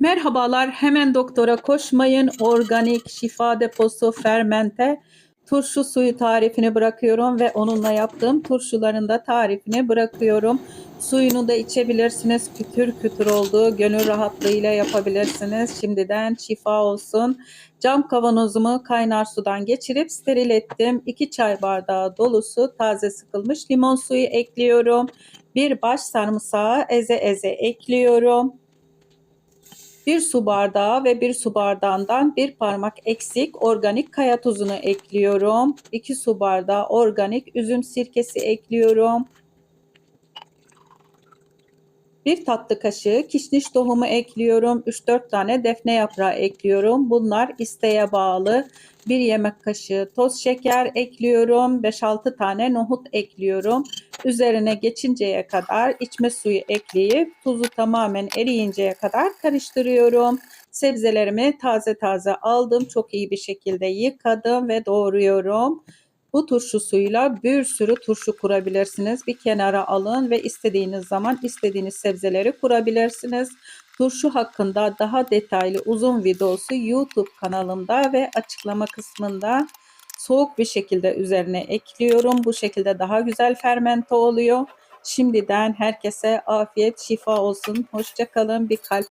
Merhabalar, hemen doktora koşmayın. Organik şifa deposu fermente turşu suyu tarifini bırakıyorum ve onunla yaptığım turşuların da tarifini bırakıyorum. Suyunu da içebilirsiniz. Kütür kütür olduğu gönül rahatlığıyla yapabilirsiniz. Şimdiden şifa olsun. Cam kavanozumu kaynar sudan geçirip steril ettim. 2 çay bardağı dolusu taze sıkılmış limon suyu ekliyorum. Bir baş sarımsağı eze eze ekliyorum. Bir su bardağı ve bir su bardağından bir parmak eksik organik kaya tuzunu ekliyorum. 2 su bardağı organik üzüm sirkesi ekliyorum. Bir tatlı kaşığı kişniş tohumu ekliyorum. 3-4 tane defne yaprağı ekliyorum. Bunlar isteğe bağlı. 1 yemek kaşığı toz şeker ekliyorum. 5-6 tane nohut ekliyorum. Üzerine geçinceye kadar içme suyu ekleyip tuzu tamamen eriyinceye kadar karıştırıyorum. Sebzelerimi taze taze aldım. Çok iyi bir şekilde yıkadım ve doğruyorum. Bu turşu suyuyla bir sürü turşu kurabilirsiniz. Bir kenara alın ve istediğiniz zaman istediğiniz sebzeleri kurabilirsiniz. Turşu hakkında daha detaylı uzun videosu YouTube kanalımda ve açıklama kısmında soğuk bir şekilde üzerine ekliyorum. Bu şekilde daha güzel fermente oluyor. Şimdiden herkese afiyet, şifa olsun. Hoşça kalın. Bir kalp